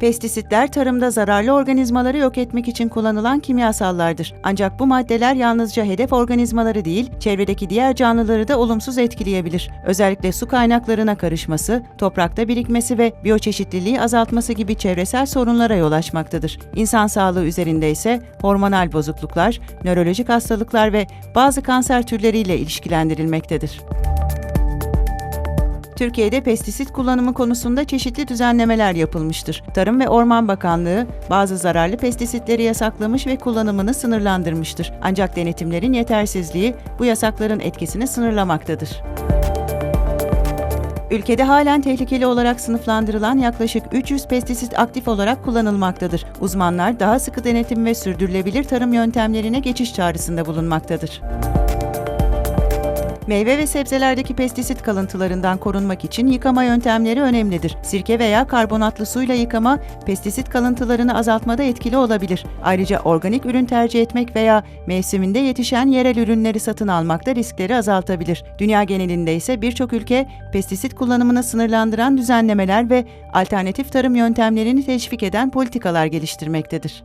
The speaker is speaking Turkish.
Pestisitler tarımda zararlı organizmaları yok etmek için kullanılan kimyasallardır. Ancak bu maddeler yalnızca hedef organizmaları değil, çevredeki diğer canlıları da olumsuz etkileyebilir. Özellikle su kaynaklarına karışması, toprakta birikmesi ve biyoçeşitliliği azaltması gibi çevresel sorunlara yol açmaktadır. İnsan sağlığı üzerinde ise hormonal bozukluklar, nörolojik hastalıklar ve bazı kanser türleriyle ilişkilendirilmektedir. Türkiye'de pestisit kullanımı konusunda çeşitli düzenlemeler yapılmıştır. Tarım ve Orman Bakanlığı bazı zararlı pestisitleri yasaklamış ve kullanımını sınırlandırmıştır. Ancak denetimlerin yetersizliği bu yasakların etkisini sınırlamaktadır. Ülkede halen tehlikeli olarak sınıflandırılan yaklaşık 300 pestisit aktif olarak kullanılmaktadır. Uzmanlar daha sıkı denetim ve sürdürülebilir tarım yöntemlerine geçiş çağrısında bulunmaktadır. Meyve ve sebzelerdeki pestisit kalıntılarından korunmak için yıkama yöntemleri önemlidir. Sirke veya karbonatlı suyla yıkama, pestisit kalıntılarını azaltmada etkili olabilir. Ayrıca organik ürün tercih etmek veya mevsiminde yetişen yerel ürünleri satın almak da riskleri azaltabilir. Dünya genelinde ise birçok ülke pestisit kullanımını sınırlandıran düzenlemeler ve alternatif tarım yöntemlerini teşvik eden politikalar geliştirmektedir.